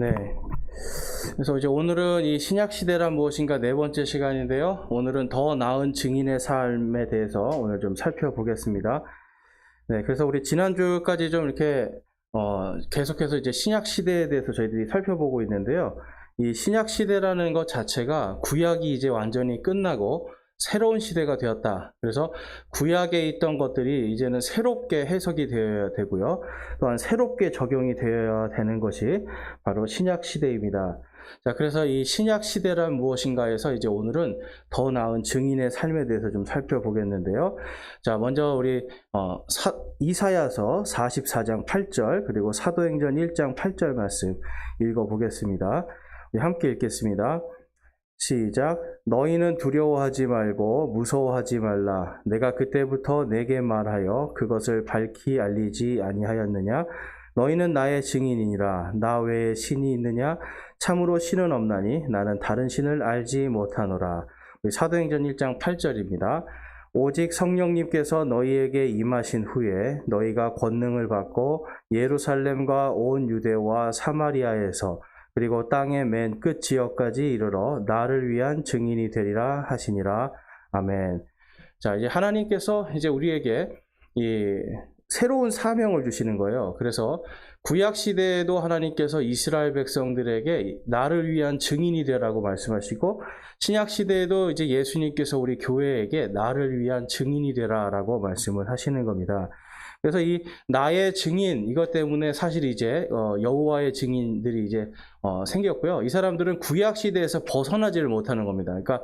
네. 그래서 이제 오늘은 이 신약 시대란 무엇인가 네 번째 시간인데요. 오늘은 더 나은 증인의 삶에 대해서 오늘 좀 살펴보겠습니다. 네. 그래서 우리 지난주까지 좀 이렇게 어, 계속해서 이제 신약 시대에 대해서 저희들이 살펴보고 있는데요. 이 신약 시대라는 것 자체가 구약이 이제 완전히 끝나고 새로운 시대가 되었다. 그래서 구약에 있던 것들이 이제는 새롭게 해석이 되어야 되고요. 또한 새롭게 적용이 되어야 되는 것이 바로 신약 시대입니다. 자, 그래서 이 신약 시대란 무엇인가에서 이제 오늘은 더 나은 증인의 삶에 대해서 좀 살펴보겠는데요. 자, 먼저 우리 어, 사, 이사야서 44장 8절 그리고 사도행전 1장 8절 말씀 읽어보겠습니다. 함께 읽겠습니다. 시작. 너희는 두려워하지 말고 무서워하지 말라. 내가 그때부터 내게 말하여 그것을 밝히 알리지 아니하였느냐? 너희는 나의 증인이니라. 나 외에 신이 있느냐? 참으로 신은 없나니 나는 다른 신을 알지 못하노라. 사도행전 1장 8절입니다. 오직 성령님께서 너희에게 임하신 후에 너희가 권능을 받고 예루살렘과 온 유대와 사마리아에서 그리고 땅의 맨 끝 지역까지 이르러 나를 위한 증인이 되리라 하시니라. 아멘. 자, 이제 하나님께서 이제 우리에게 이 새로운 사명을 주시는 거예요. 그래서 구약 시대에도 하나님께서 이스라엘 백성들에게 나를 위한 증인이 되라고 말씀하시고 신약 시대에도 이제 예수님께서 우리 교회에게 나를 위한 증인이 되라라고 말씀을 하시는 겁니다. 그래서 이 나의 증인 이것 때문에 사실 이제 어, 여호와의 증인들이 이제 어, 생겼고요. 이 사람들은 구약 시대에서 벗어나지를 못하는 겁니다. 그러니까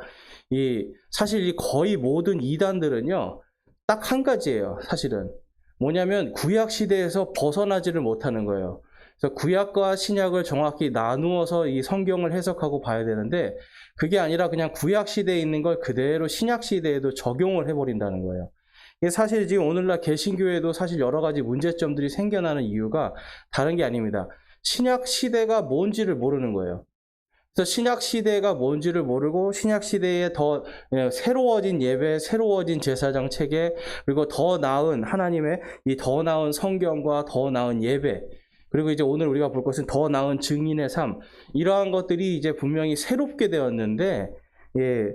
이 사실 이 거의 모든 이단들은요 딱 한 가지예요. 사실은 뭐냐면 구약 시대에서 벗어나지를 못하는 거예요. 그래서 구약과 신약을 정확히 나누어서 이 성경을 해석하고 봐야 되는데 그게 아니라 그냥 구약 시대에 있는 걸 그대로 신약 시대에도 적용을 해버린다는 거예요. 사실 지금 오늘날 개신교에도 사실 여러 가지 문제점들이 생겨나는 이유가 다른 게 아닙니다. 신약 시대가 뭔지를 모르는 거예요. 그래서 신약 시대가 뭔지를 모르고 신약 시대에 더 예, 새로워진 예배, 새로워진 제사장 체계, 그리고 더 나은 하나님의 이 더 나은 성경과 더 나은 예배, 그리고 이제 오늘 우리가 볼 것은 더 나은 증인의 삶, 이러한 것들이 이제 분명히 새롭게 되었는데, 예,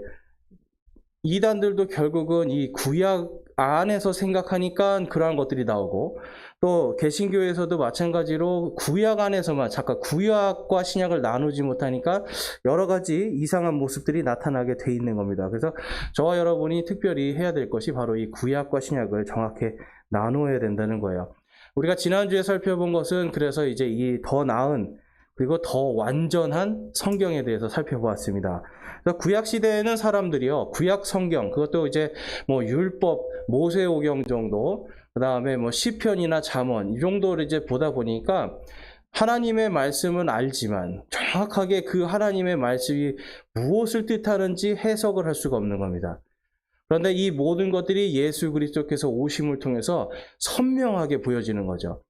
이단들도 결국은 이 구약 안에서 생각하니까 그러한 것들이 나오고 또 개신교에서도 마찬가지로 구약 안에서만 잠깐 구약과 신약을 나누지 못하니까 여러 가지 이상한 모습들이 나타나게 돼 있는 겁니다. 그래서 저와 여러분이 특별히 해야 될 것이 바로 이 구약과 신약을 정확히 나누어야 된다는 거예요. 우리가 지난주에 살펴본 것은 그래서 이제 이 더 나은 그리고 더 완전한 성경에 대해서 살펴보았습니다. 구약 시대에는 사람들이요, 구약 성경, 그것도 이제 뭐 율법, 모세오경 정도, 그 다음에 뭐 시편이나 잠언 이 정도를 이제 보다 보니까 하나님의 말씀은 알지만 정확하게 그 하나님의 말씀이 무엇을 뜻하는지 해석을 할 수가 없는 겁니다. 그런데 이 모든 것들이 예수 그리스도께서 오심을 통해서 선명하게 보여지는 거죠.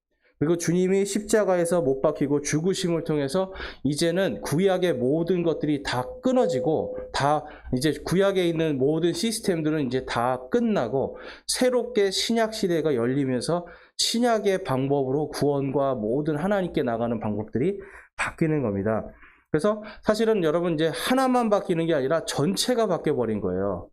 그리고 주님이 십자가에서 못 박히고 죽으심을 통해서 이제는 구약의 모든 것들이 다 끊어지고 다 이제 구약에 있는 모든 시스템들은 이제 다 끝나고 새롭게 신약 시대가 열리면서 신약의 방법으로 구원과 모든 하나님께 나가는 방법들이 바뀌는 겁니다. 그래서 사실은 여러분 이제 하나만 바뀌는 게 아니라 전체가 바뀌어 버린 거예요.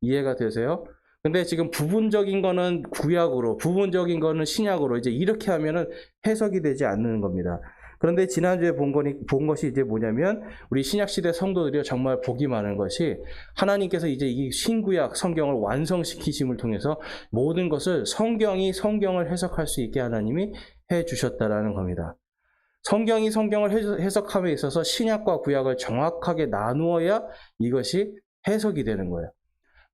이해가 되세요? 근데 지금 부분적인 거는 구약으로, 부분적인 거는 신약으로 이제 이렇게 하면은 해석이 되지 않는 겁니다. 그런데 지난주에 본, 거니, 본 것이 이제 뭐냐면 우리 신약시대 성도들이 정말 복이 많은 것이 하나님께서 이제 이 신구약 성경을 완성시키심을 통해서 모든 것을 성경이 성경을 해석할 수 있게 하나님이 해 주셨다라는 겁니다. 성경이 성경을 해석함에 있어서 신약과 구약을 정확하게 나누어야 이것이 해석이 되는 거예요.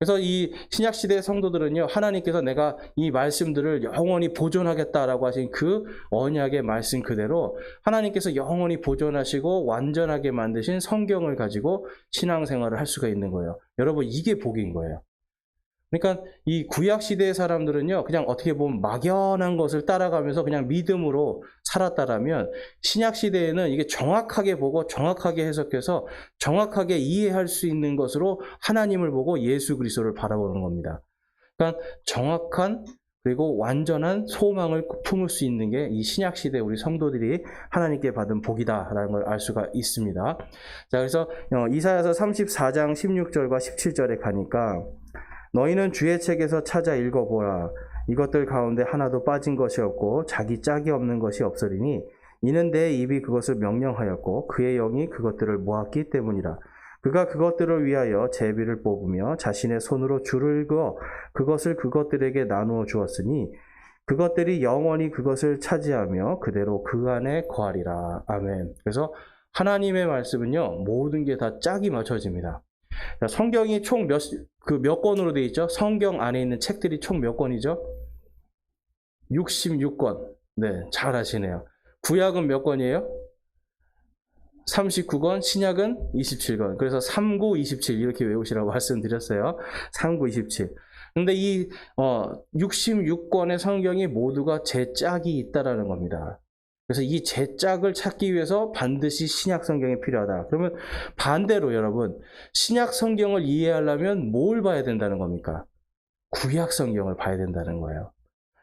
그래서 이 신약 시대 성도들은요, 하나님께서 내가 이 말씀들을 영원히 보존하겠다라고 하신 그 언약의 말씀 그대로 하나님께서 영원히 보존하시고 완전하게 만드신 성경을 가지고 신앙생활을 할 수가 있는 거예요. 여러분, 이게 복인 거예요. 그러니까 이 구약 시대의 사람들은요, 그냥 어떻게 보면 막연한 것을 따라가면서 그냥 믿음으로 살았다라면 신약 시대에는 이게 정확하게 보고 정확하게 해석해서 정확하게 이해할 수 있는 것으로 하나님을 보고 예수 그리스도를 바라보는 겁니다. 그러니까 정확한 그리고 완전한 소망을 품을 수 있는 게 이 신약 시대 우리 성도들이 하나님께 받은 복이다라는 걸 알 수가 있습니다. 자, 그래서 어, 이사야서 34장 16절과 17절에 가니까 너희는 주의 책에서 찾아 읽어보라. 이것들 가운데 하나도 빠진 것이 없고 자기 짝이 없는 것이 없으리니 이는 내 입이 그것을 명령하였고 그의 영이 그것들을 모았기 때문이라. 그가 그것들을 위하여 제비를 뽑으며 자신의 손으로 줄을 그어 그것을 그것들에게 나누어 주었으니 그것들이 영원히 그것을 차지하며 그대로 그 안에 거하리라. 아멘. 그래서 하나님의 말씀은요, 모든 게 다 짝이 맞춰집니다. 자, 성경이 총 몇, 그 몇 권으로 되어 있죠? 성경 안에 있는 책들이 총 몇 권이죠? 66권. 네, 잘 아시네요. 구약은 몇 권이에요? 39권, 신약은 27권. 그래서 39, 27 이렇게 외우시라고 말씀드렸어요. 39, 27. 근데 이 어, 66권의 성경이 모두가 제 짝이 있다라는 겁니다. 그래서 이 제 짝을 찾기 위해서 반드시 신약 성경이 필요하다. 그러면 반대로 여러분, 신약 성경을 이해하려면 뭘 봐야 된다는 겁니까? 구약 성경을 봐야 된다는 거예요.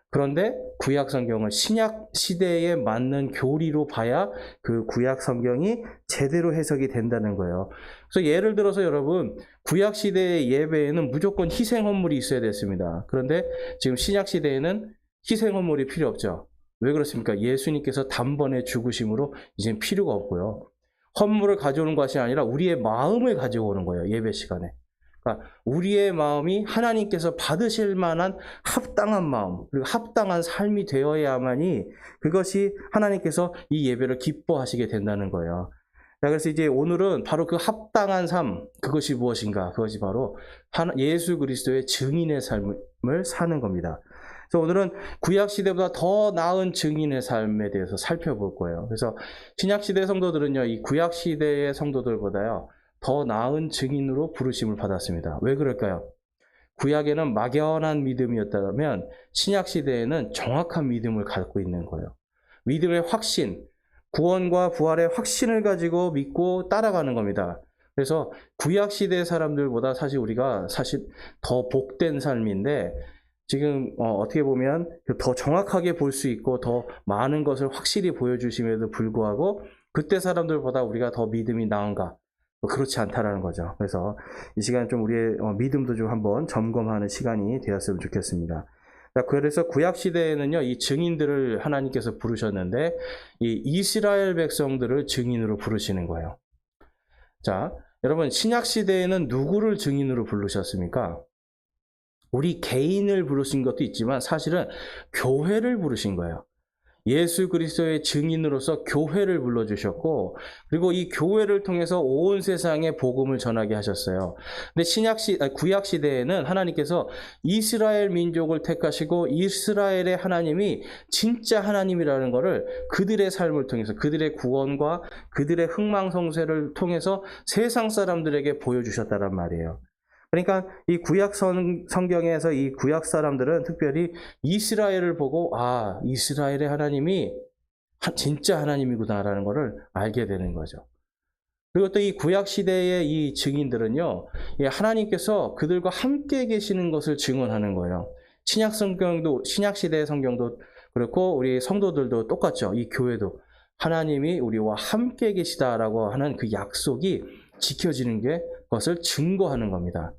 그런데 구약 성경을 신약 시대에 맞는 교리로 봐야 그 구약 성경이 제대로 해석이 된다는 거예요. 그래서 예를 들어서 여러분, 구약 시대의 예배에는 무조건 희생 헌물이 있어야 됐습니다. 그런데 지금 신약 시대에는 희생 헌물이 필요 없죠. 왜 그렇습니까? 예수님께서 단번에 죽으심으로 이제 필요가 없고요. 헌물을 가져오는 것이 아니라 우리의 마음을 가져오는 거예요. 예배 시간에. 그러니까 우리의 마음이 하나님께서 받으실 만한 합당한 마음, 그리고 합당한 삶이 되어야만이 그것이 하나님께서 이 예배를 기뻐하시게 된다는 거예요. 자, 그래서 이제 오늘은 바로 그 합당한 삶, 그것이 무엇인가? 그것이 바로 예수 그리스도의 증인의 삶을 사는 겁니다. 그래서 오늘은 구약 시대보다 더 나은 증인의 삶에 대해서 살펴볼 거예요. 그래서 신약 시대 성도들은요, 이 구약 시대의 성도들보다요, 더 나은 증인으로 부르심을 받았습니다. 왜 그럴까요? 구약에는 막연한 믿음이었다면 신약 시대에는 정확한 믿음을 갖고 있는 거예요. 믿음의 확신, 구원과 부활의 확신을 가지고 믿고 따라가는 겁니다. 그래서 구약 시대 사람들보다 사실 우리가 사실 더 복된 삶인데 지금 어, 떻게 보면 더 정확하게 볼 수 있고 더 많은 것을 확실히 보여주심에도 불구하고 그때 사람들보다 우리가 더 믿음이 나은가? 뭐 그렇지 않다라는 거죠. 그래서 이 시간 좀 우리의 어, 믿음도 좀 한번 점검하는 시간이 되었으면 좋겠습니다. 자, 그래서 구약 시대에는요, 이 증인들을 하나님께서 부르셨는데, 이 이스라엘 백성들을 증인으로 부르시는 거예요. 자, 여러분, 신약 시대에는 누구를 증인으로 부르셨습니까? 우리 개인을 부르신 것도 있지만 사실은 교회를 부르신 거예요. 예수 그리스도의 증인으로서 교회를 불러주셨고, 그리고 이 교회를 통해서 온 세상에 복음을 전하게 하셨어요. 근데 신약 시, 구약 시대에는 하나님께서 이스라엘 민족을 택하시고 이스라엘의 하나님이 진짜 하나님이라는 것을 그들의 삶을 통해서 그들의 구원과 그들의 흥망성쇠를 통해서 세상 사람들에게 보여주셨다란 말이에요. 그러니까 이 구약 성, 성경에서 이 구약 사람들은 특별히 이스라엘을 보고 아 이스라엘의 하나님이 하- 진짜 하나님이구나라는 것을 알게 되는 거죠. 그리고 또 이 구약 시대의 이 증인들은요, 이 하나님께서 그들과 함께 계시는 것을 증언하는 거예요. 신약 성경도 신약 시대의 성경도 그렇고 우리 성도들도 똑같죠. 이 교회도 하나님이 우리와 함께 계시다라고 하는 그 약속이 지켜지는 게 것을 증거하는 겁니다.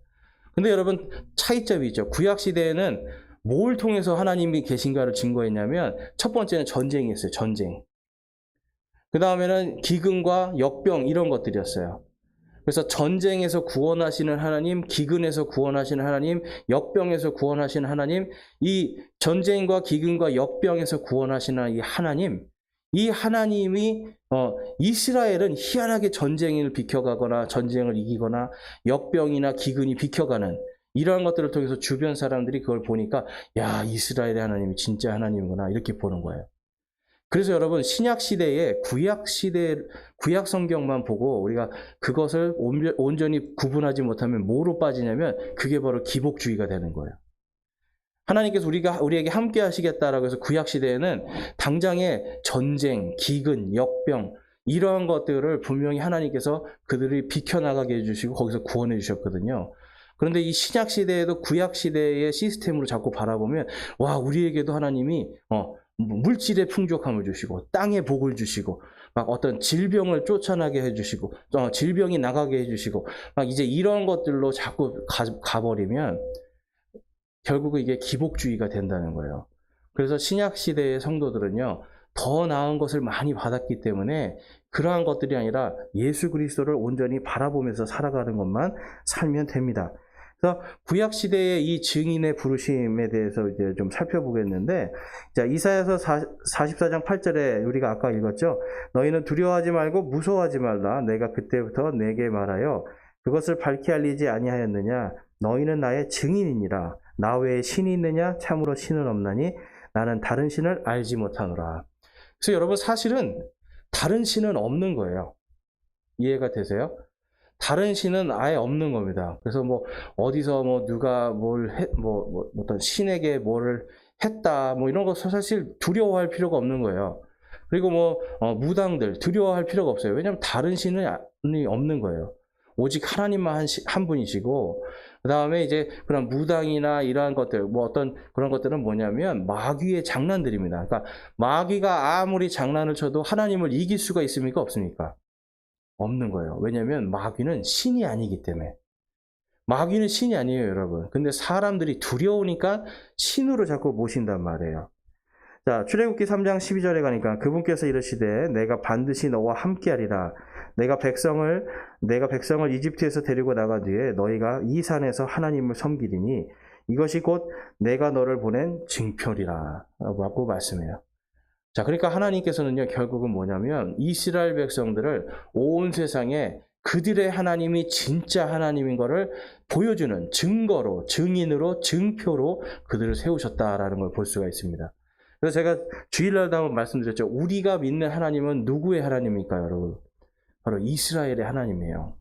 근데 여러분 차이점이 있죠. 구약 시대에는 뭘 통해서 하나님이 계신가를 증거했냐면 첫 번째는 전쟁이었어요. 전쟁. 그 다음에는 기근과 역병 이런 것들이었어요. 그래서 전쟁에서 구원하시는 하나님, 기근에서 구원하시는 하나님, 역병에서 구원하시는 하나님, 이 전쟁과 기근과 역병에서 구원하시는 이 하나님, 이 하나님이 어, 이스라엘은 희한하게 전쟁을 비켜가거나 전쟁을 이기거나 역병이나 기근이 비켜가는 이러한 것들을 통해서 주변 사람들이 그걸 보니까 야 이스라엘의 하나님이 진짜 하나님이구나 이렇게 보는 거예요. 그래서 여러분 신약 시대에 구약 시대 구약 성경만 보고 우리가 그것을 온전- 온전히 구분하지 못하면 뭐로 빠지냐면 그게 바로 기복주의가 되는 거예요. 하나님께서 우리가 우리에게 함께 하시겠다라고 해서 구약 시대에는 당장에 전쟁, 기근, 역병 이러한 것들을 분명히 하나님께서 그들을 비켜나가게 해주시고 거기서 구원해 주셨거든요. 그런데 이 신약 시대에도 구약 시대의 시스템으로 자꾸 바라보면 와 우리에게도 하나님이 어, 물질의 풍족함을 주시고 땅의 복을 주시고 막 어떤 질병을 쫓아나게 해주시고 어, 질병이 나가게 해주시고 막 이제 이런 것들로 자꾸 가, 가버리면 결국은 이게 기복주의가 된다는 거예요. 그래서 신약 시대의 성도들은요 더 나은 것을 많이 받았기 때문에 그러한 것들이 아니라 예수 그리스도를 온전히 바라보면서 살아가는 것만 살면 됩니다. 그래서 구약 시대의 이 증인의 부르심에 대해서 이제 좀 살펴보겠는데, 자 이사야서 44장 8절에 우리가 아까 읽었죠. 너희는 두려워하지 말고 무서워하지 말라. 내가 그때부터 내게 말하여 그것을 밝히 알리지 아니하였느냐. 너희는 나의 증인이니라. 나 외에 신이 있느냐? 참으로 신은 없나니 나는 다른 신을 알지 못하노라. 그래서 여러분 사실은 다른 신은 없는 거예요. 이해가 되세요? 다른 신은 아예 없는 겁니다. 그래서 뭐 어디서 뭐 누가 뭘 해, 뭐, 뭐 어떤 신에게 뭐를 했다 뭐 이런 거 사실 두려워할 필요가 없는 거예요. 그리고 뭐 어, 무당들 두려워할 필요가 없어요. 왜냐하면 다른 신은 없는 거예요. 오직 하나님만 한, 시, 한 분이시고 그 다음에 이제 그런 무당이나 이러한 것들 뭐 어떤 그런 것들은 뭐냐면 마귀의 장난들입니다. 그러니까 마귀가 아무리 장난을 쳐도 하나님을 이길 수가 있습니까 없습니까? 없는 거예요. 왜냐하면 마귀는 신이 아니기 때문에. 마귀는 신이 아니에요, 여러분. 근데 사람들이 두려우니까 신으로 자꾸 모신단 말이에요. 자, 출애굽기 3장 12절에 가니까 그분께서 이르시되 내가 반드시 너와 함께하리라. 내가 백성을 내가 백성을 이집트에서 데리고 나간 뒤에 너희가 이 산에서 하나님을 섬기리니 이것이 곧 내가 너를 보낸 증표리라. 라고 말씀해요. 자, 그러니까 하나님께서는요, 결국은 뭐냐면, 이스라엘 백성들을 온 세상에 그들의 하나님이 진짜 하나님인 것을 보여주는 증거로, 증인으로, 증표로 그들을 세우셨다라는 걸 볼 수가 있습니다. 그래서 제가 주일날도 한번 말씀드렸죠. 우리가 믿는 하나님은 누구의 하나님입니까, 여러분? 바로 이스라엘의 하나님이에요.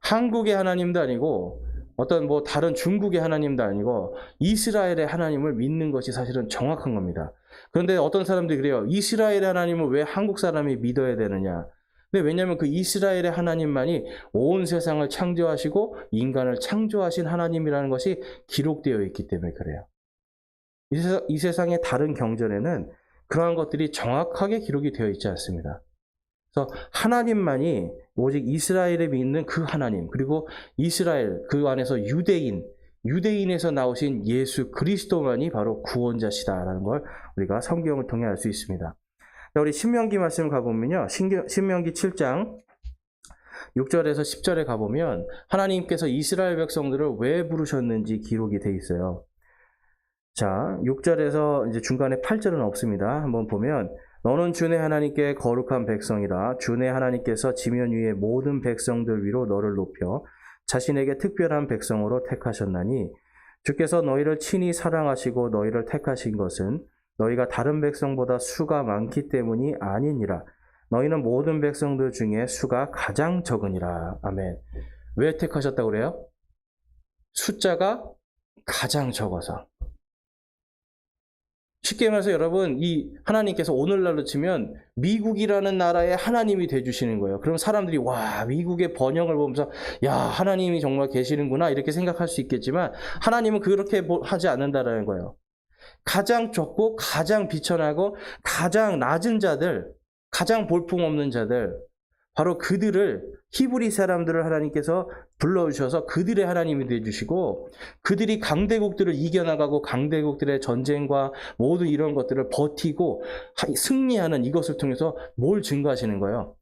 한국의 하나님도 아니고, 어떤 뭐 다른 중국의 하나님도 아니고, 이스라엘의 하나님을 믿는 것이 사실은 정확한 겁니다. 그런데 어떤 사람들이 그래요. 이스라엘의 하나님을 왜 한국 사람이 믿어야 되느냐? 근데 왜냐하면 그 이스라엘의 하나님만이 온 세상을 창조하시고 인간을 창조하신 하나님이라는 것이 기록되어 있기 때문에 그래요. 이, 세상, 이 세상의 다른 경전에는 그러한 것들이 정확하게 기록이 되어 있지 않습니다. 그래서 하나님만이 오직 이스라엘에 믿는 그 하나님, 그리고 이스라엘 그 안에서 유대인, 유대인에서 나오신 예수 그리스도만이 바로 구원자시다라는 걸 우리가 성경을 통해 알 수 있습니다. 우리 신명기 말씀 가보면요. 신명기 7장 6절에서 10절에 가보면 하나님께서 이스라엘 백성들을 왜 부르셨는지 기록이 돼 있어요. 자, 6절에서 이제 중간에 8절은 없습니다. 한번 보면 너는 주의 하나님께 거룩한 백성이라 주의 하나님께서 지면 위의 모든 백성들 위로 너를 높여 자신에게 특별한 백성으로 택하셨나니 주께서 너희를 친히 사랑하시고 너희를 택하신 것은 너희가 다른 백성보다 수가 많기 때문이 아니니라. 너희는 모든 백성들 중에 수가 가장 적으니라. 아멘. 왜 택하셨다고 그래요? 숫자가 가장 적어서. 쉽게 말해서 여러분, 이 하나님께서 오늘날로 치면 미국이라는 나라의 하나님이 돼주시는 거예요. 그럼 사람들이 와, 미국의 번영을 보면서 야, 하나님이 정말 계시는구나 이렇게 생각할 수 있겠지만 하나님은 그렇게 하지 않는다라는 거예요. 가장 적고 가장 비천하고 가장 낮은 자들, 가장 볼품 없는 자들, 바로 그들을 히브리 사람들을 하나님께서 불러주셔서 그들의 하나님이 되어주시고 그들이 강대국들을 이겨나가고 강대국들의 전쟁과 모든 이런 것들을 버티고 승리하는 이것을 통해서 뭘 증거하시는 거예요?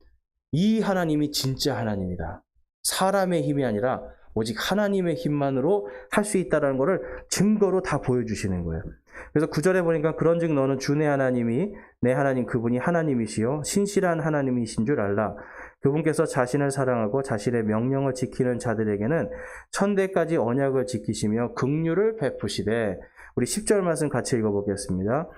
이 하나님이 진짜 하나님이다. 사람의 힘이 아니라 오직 하나님의 힘만으로 할 수 있다는 것을 증거로 다 보여주시는 거예요. 그래서 구절에 보니까 그런즉 너는 주내 하나님이 내 하나님 그분이 하나님이시요 신실한 하나님이신 줄 알라. 그분께서 자신을 사랑하고 자신의 명령을 지키는 자들에게는 천대까지 언약을 지키시며 긍휼을 베푸시되 우리 10절 말씀 같이 읽어보겠습니다.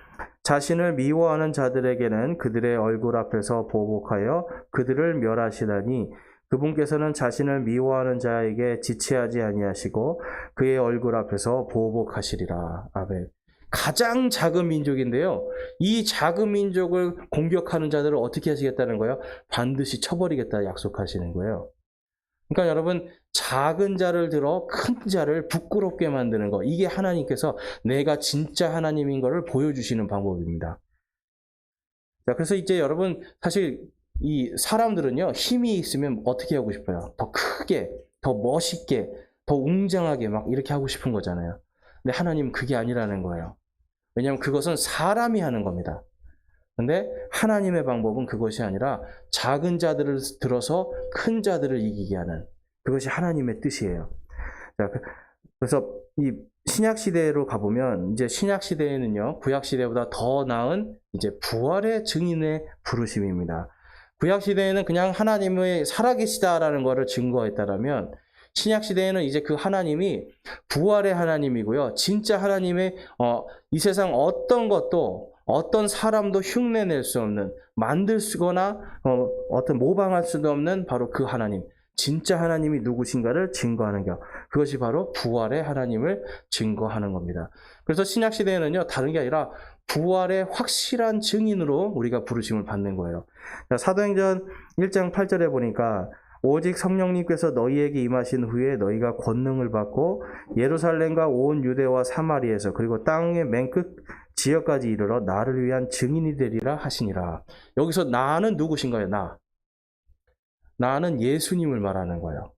자신을 미워하는 자들에게는 그들의 얼굴 앞에서 보복하여 그들을 멸하시다니 그분께서는 자신을 미워하는 자에게 지체하지 아니하시고 그의 얼굴 앞에서 보복하시리라. 아멘. 가장 작은 민족인데요. 이 작은 민족을 공격하는 자들을 어떻게 하시겠다는 거예요? 반드시 쳐버리겠다 약속하시는 거예요. 그러니까 여러분 작은 자를 들어 큰 자를 부끄럽게 만드는 거 이게 하나님께서 내가 진짜 하나님인 것을 보여주시는 방법입니다. 자, 그래서 이제 여러분 사실 이 사람들은요 힘이 있으면 어떻게 하고 싶어요? 더 크게, 더 멋있게, 더 웅장하게 막 이렇게 하고 싶은 거잖아요. 근데 하나님 은 그게 아니라는 거예요. 왜냐하면 그것은 사람이 하는 겁니다. 근데 하나님의 방법은 그것이 아니라 작은 자들을 들어서 큰 자들을 이기게 하는 그것이 하나님의 뜻이에요. 자, 그- 그래서 이 신약 시대로 가보면 이제 신약 시대에는요 구약 시대보다 더 나은 이제 부활의 증인의 부르심입니다. 구약 시대에는 그냥 하나님의 살아계시다라는 것을 증거했다라면 신약 시대에는 이제 그 하나님이 부활의 하나님이고요. 진짜 하나님의 어, 이 세상 어떤 것도 어떤 사람도 흉내낼 수 없는 만들 수거나 어, 어떤 모방할 수도 없는 바로 그 하나님. 진짜 하나님이 누구신가를 증거하는 것. 그것이 바로 부활의 하나님을 증거하는 겁니다. 그래서 신약 시대에는요, 다른 게 아니라 부활의 확실한 증인으로 우리가 부르심을 받는 거예요. 자, 사도행전 1장 8절에 보니까 오직 성령님께서 너희에게 임하신 후에 너희가 권능을 받고 예루살렘과 온 유대와 사마리에서 그리고 땅의 맨 끝 지역까지 이르러 나를 위한 증인이 되리라 하시니라. 여기서 나는 누구신가요? 나. 나는 예수님을 말하는 거예요.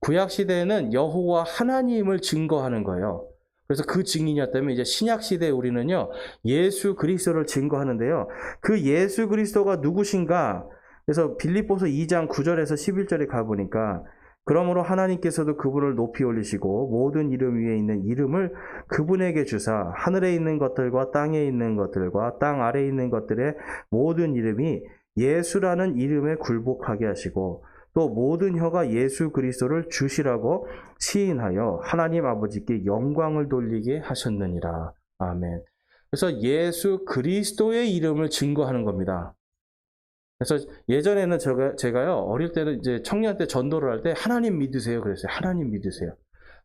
구약 시대에는 여호와 하나님을 증거하는 거예요. 그래서 그 증인이었다면 이제 신약 시대에 우리는요 예수 그리스도를 증거하는데요. 그 예수 그리스도가 누구신가? 그래서 빌립보서 2장 9절에서 11절에 가 보니까 그러므로 하나님께서도 그분을 높이 올리시고 모든 이름 위에 있는 이름을 그분에게 주사 하늘에 있는 것들과 땅에 있는 것들과 땅 아래에 있는 것들의 모든 이름이 예수라는 이름에 굴복하게 하시고 또 모든 혀가 예수 그리스도를 주시라고 시인하여 하나님 아버지께 영광을 돌리게 하셨느니라. 아멘. 그래서 예수 그리스도의 이름을 증거하는 겁니다. 그래서 예전에는 제가, 제가요, 어릴 때는 이제 청년 때 전도를 할 때 하나님 믿으세요. 그랬어요. 하나님 믿으세요.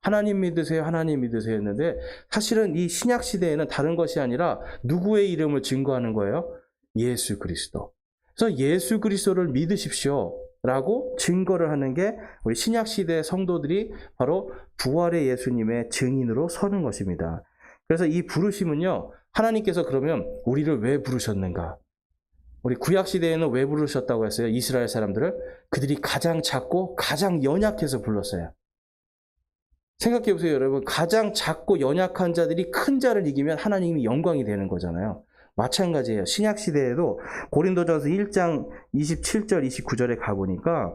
하나님 믿으세요. 하나님 믿으세요. 했는데 사실은 이 신약 시대에는 다른 것이 아니라 누구의 이름을 증거하는 거예요? 예수 그리스도. 그래서 예수 그리스도를 믿으십시오. 라고 증거를 하는 게 우리 신약 시대 성도들이 바로 부활의 예수님의 증인으로 서는 것입니다. 그래서 이 부르심은요, 하나님께서 그러면 우리를 왜 부르셨는가? 우리 구약 시대에는 왜 부르셨다고 했어요? 이스라엘 사람들을 그들이 가장 작고 가장 연약해서 불렀어요. 생각해 보세요, 여러분. 가장 작고 연약한 자들이 큰 자를 이기면 하나님이 영광이 되는 거잖아요. 마찬가지예요. 신약 시대에도 고린도전서 1장 27절 29절에 가 보니까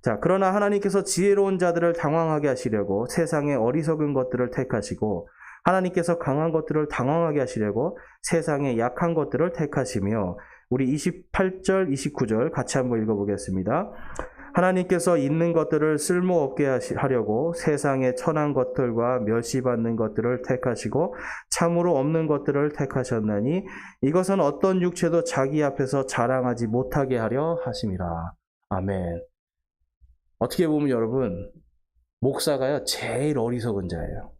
자, 그러나 하나님께서 지혜로운 자들을 당황하게 하시려고 세상의 어리석은 것들을 택하시고 하나님께서 강한 것들을 당황하게 하시려고 세상의 약한 것들을 택하시며 우리 28절 29절 같이 한번 읽어 보겠습니다. 하나님께서 있는 것들을 쓸모없게 하려고 세상의 천한 것들과 멸시받는 것들을 택하시고 참으로 없는 것들을 택하셨나니 이것은 어떤 육체도 자기 앞에서 자랑하지 못하게 하려 하심이라. 아멘. 어떻게 보면 여러분, 목사가요, 제일 어리석은 자예요.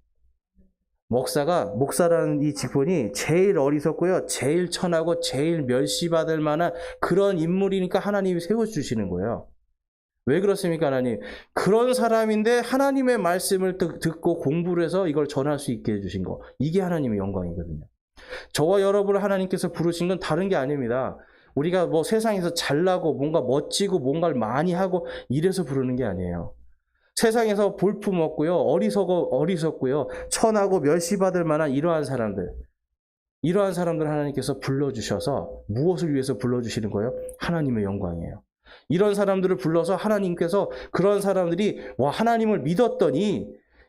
목사가, 목사라는 이 직분이 제일 어리석고요, 제일 천하고 제일 멸시받을 만한 그런 인물이니까 하나님이 세워 주시는 거예요. 왜 그렇습니까, 하나님? 그런 사람인데 하나님의 말씀을 듣- 듣고 공부를 해서 이걸 전할 수 있게 해 주신 거. 이게 하나님의 영광이거든요. 저와 여러분을 하나님께서 부르신 건 다른 게 아닙니다. 우리가 뭐 세상에서 잘나고 뭔가 멋지고 뭔가를 많이 하고 이래서 부르는 게 아니에요. 세상에서 볼품 없고요, 어리석어, 어리석고요, 천하고 멸시받을 만한 이러한 사람들. 이러한 사람들 하나님께서 불러주셔서 무엇을 위해서 불러주시는 거예요? 하나님의 영광이에요. 이런 사람들을 불러서 하나님께서 그런 사람들이 와 하나님을 믿었더니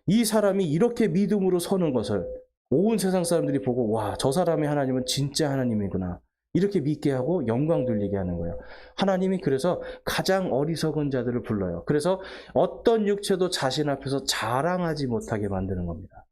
이 사람이 이렇게 믿음으로 서는 것을 온 세상 사람들이 보고 와 저 사람의 하나님은 진짜 하나님이구나 이렇게 믿게 하고 영광 돌리게 하는 거예요. 하나님이 그래서 가장 어리석은 자들을 불러요. 그래서 어떤 육체도 자신 앞에서 자랑하지 못하게 만드는 겁니다.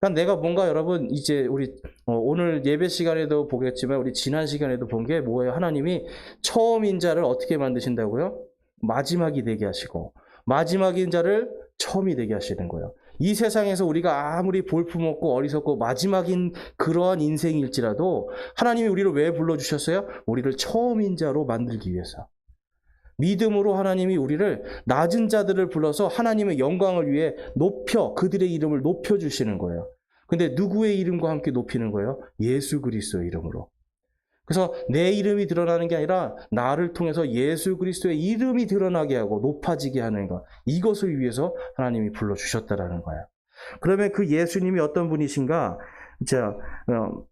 그러니까 내가 뭔가 여러분 이제 우리 어, 오늘 예배 시간에도 보겠지만 우리 지난 시간에도 본 게 뭐예요? 하나님이 처음 인 자를 어떻게 만드신다고요? 마지막이 되게 하시고 마지막 인 자를 처음이 되게 하시는 거예요. 이 세상에서 우리가 아무리 볼품없고 어리석고 마지막인 그러한 인생일지라도 하나님이 우리를 왜 불러주셨어요? 우리를 처음인 자로 만들기 위해서. 믿음으로 하나님이 우리를 낮은 자들을 불러서 하나님의 영광을 위해 높여 그들의 이름을 높여 주시는 거예요. 근데 누구의 이름과 함께 높이는 거예요? 예수 그리스도의 이름으로. 그래서 내 이름이 드러나는 게 아니라 나를 통해서 예수 그리스도의 이름이 드러나게 하고 높아지게 하는 것. 이것을 위해서 하나님이 불러 주셨다라는 거예요. 그러면 그 예수님이 어떤 분이신가? 자, 어,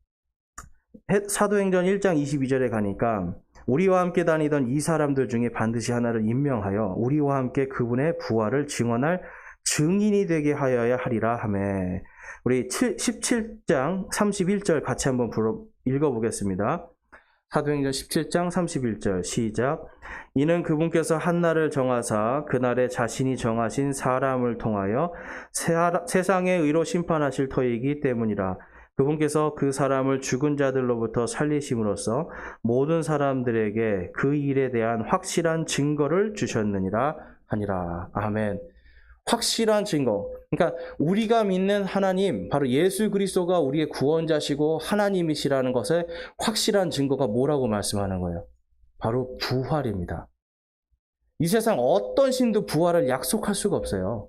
해- 사도행전 1장 22절에 가니까 우리와 함께 다니던 이 사람들 중에 반드시 하나를 임명하여 우리와 함께 그분의 부활을 증언할 증인이 되게 하여야 하리라 하매 우리 7, 17장 31절 같이 한번 읽어보겠습니다. 사도행전 17장 31절 시작 이는 그분께서 한날을 정하사 그날에 자신이 정하신 사람을 통하여 세- 세상의 의로 심판하실 터이기 때문이라 그분께서 그 사람을 죽은 자들로부터 살리심으로써 모든 사람들에게 그 일에 대한 확실한 증거를 주셨느니라 하니라. 아멘. 확실한 증거. 그러니까 우리가 믿는 하나님, 바로 예수 그리스도가 우리의 구원자시고 하나님이시라는 것에 확실한 증거가 뭐라고 말씀하는 거예요? 바로 부활입니다. 이 세상 어떤 신도 부활을 약속할 수가 없어요.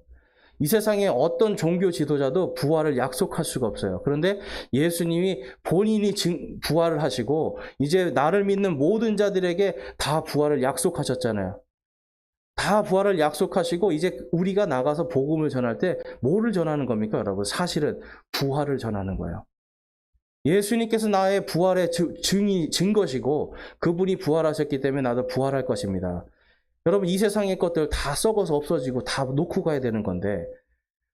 이 세상에 어떤 종교 지도자도 부활을 약속할 수가 없어요. 그런데 예수님이 본인이 증- 부활을 하시고 이제 나를 믿는 모든 자들에게 다 부활을 약속하셨잖아요. 다 부활을 약속하시고 이제 우리가 나가서 복음을 전할 때 뭐를 전하는 겁니까, 여러분? 사실은 부활을 전하는 거예요. 예수님께서 나의 부활의 증- 증이 증거시고 그분이 부활하셨기 때문에 나도 부활할 것입니다. 여러분 이 세상의 것들 다 썩어서 없어지고 다 놓고 가야 되는 건데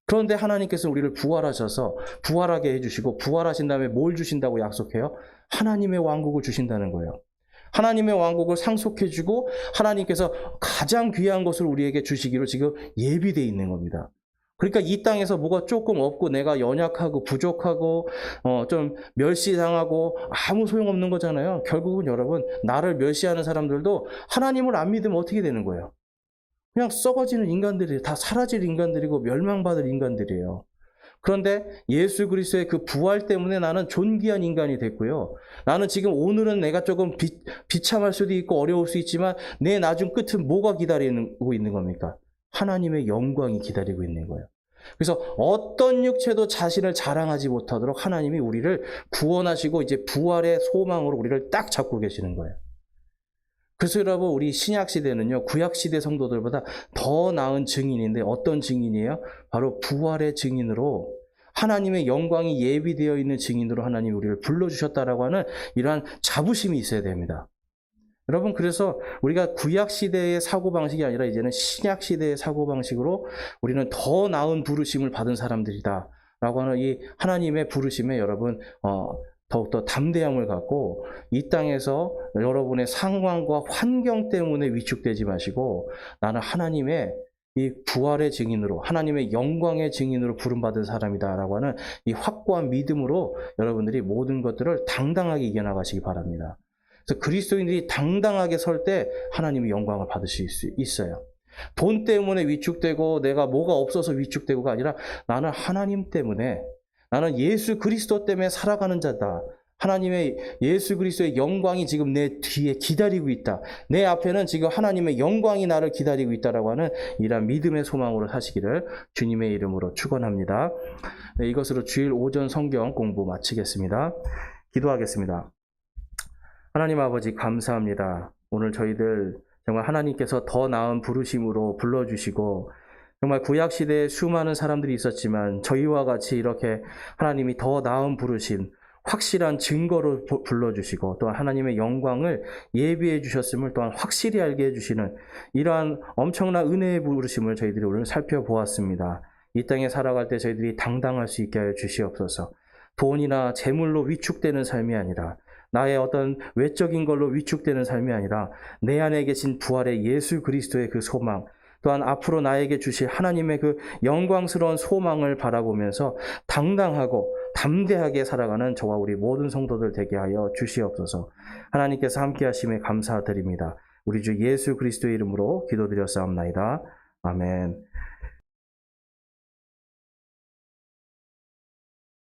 그런데 하나님께서 우리를 부활하셔서 부활하게 해주시고 부활하신 다음에 뭘 주신다고 약속해요? 하나님의 왕국을 주신다는 거예요. 하나님의 왕국을 상속해주고 하나님께서 가장 귀한 것을 우리에게 주시기로 지금 예비되어 있는 겁니다. 그러니까 이 땅에서 뭐가 조금 없고 내가 연약하고 부족하고 어, 좀 멸시당하고 아무 소용없는 거잖아요. 결국은 여러분 나를 멸시하는 사람들도 하나님을 안 믿으면 어떻게 되는 거예요? 그냥 썩어지는 인간들이 다 사라질 인간들이고 멸망받을 인간들이에요. 그런데 예수 그리스도의 그 부활 때문에 나는 존귀한 인간이 됐고요. 나는 지금 오늘은 내가 조금 비, 비참할 수도 있고 어려울 수 있지만 내 나중 끝은 뭐가 기다리고 있는 겁니까? 하나님의 영광이 기다리고 있는 거예요. 그래서 어떤 육체도 자신을 자랑하지 못하도록 하나님이 우리를 구원하시고 이제 부활의 소망으로 우리를 딱 잡고 계시는 거예요. 그래서 여러분 우리 신약 시대는요 구약 시대 성도들보다 더 나은 증인인데 어떤 증인이에요? 바로 부활의 증인으로 하나님의 영광이 예비되어 있는 증인으로 하나님 우리를 불러주셨다라고 하는 이러한 자부심이 있어야 됩니다. 여러분 그래서 우리가 구약 시대의 사고 방식이 아니라 이제는 신약 시대의 사고 방식으로 우리는 더 나은 부르심을 받은 사람들이다라고 하는 이 하나님의 부르심에 여러분 어, 더욱더 담대함을 갖고 이 땅에서 여러분의 상황과 환경 때문에 위축되지 마시고 나는 하나님의 이 부활의 증인으로 하나님의 영광의 증인으로 부름받은 사람이다라고 하는 이 확고한 믿음으로 여러분들이 모든 것들을 당당하게 이겨나가시기 바랍니다. 그래서 그리스도인들이 당당하게 설 때 하나님의 영광을 받으실 수 있어요. 돈 때문에 위축되고 내가 뭐가 없어서 위축되고가 아니라 나는 하나님 때문에 나는 예수 그리스도 때문에 살아가는 자다. 하나님의 예수 그리스도의 영광이 지금 내 뒤에 기다리고 있다. 내 앞에는 지금 하나님의 영광이 나를 기다리고 있다라고 하는 이러한 믿음의 소망으로 사시기를 주님의 이름으로 축원합니다. 네, 이것으로 주일 오전 성경 공부 마치겠습니다. 기도하겠습니다. 하나님 아버지 감사합니다. 오늘 저희들 정말 하나님께서 더 나은 부르심으로 불러주시고 정말 구약 시대에 수많은 사람들이 있었지만 저희와 같이 이렇게 하나님이 더 나은 부르심, 확실한 증거로 부- 불러주시고 또한 하나님의 영광을 예비해 주셨음을 또한 확실히 알게 해주시는 이러한 엄청난 은혜의 부르심을 저희들이 오늘 살펴보았습니다. 이 땅에 살아갈 때 저희들이 당당할 수 있게 하여 주시옵소서. 돈이나 재물로 위축되는 삶이 아니라 나의 어떤 외적인 걸로 위축되는 삶이 아니라 내 안에 계신 부활의 예수 그리스도의 그 소망, 또한 앞으로 나에게 주실 하나님의 그 영광스러운 소망을 바라보면서 당당하고 담대하게 살아가는 저와 우리 모든 성도들 되게 하여 주시옵소서. 하나님께서 함께 하심에 감사드립니다. 우리 주 예수 그리스도의 이름으로 기도드렸사옵나이다. 아멘.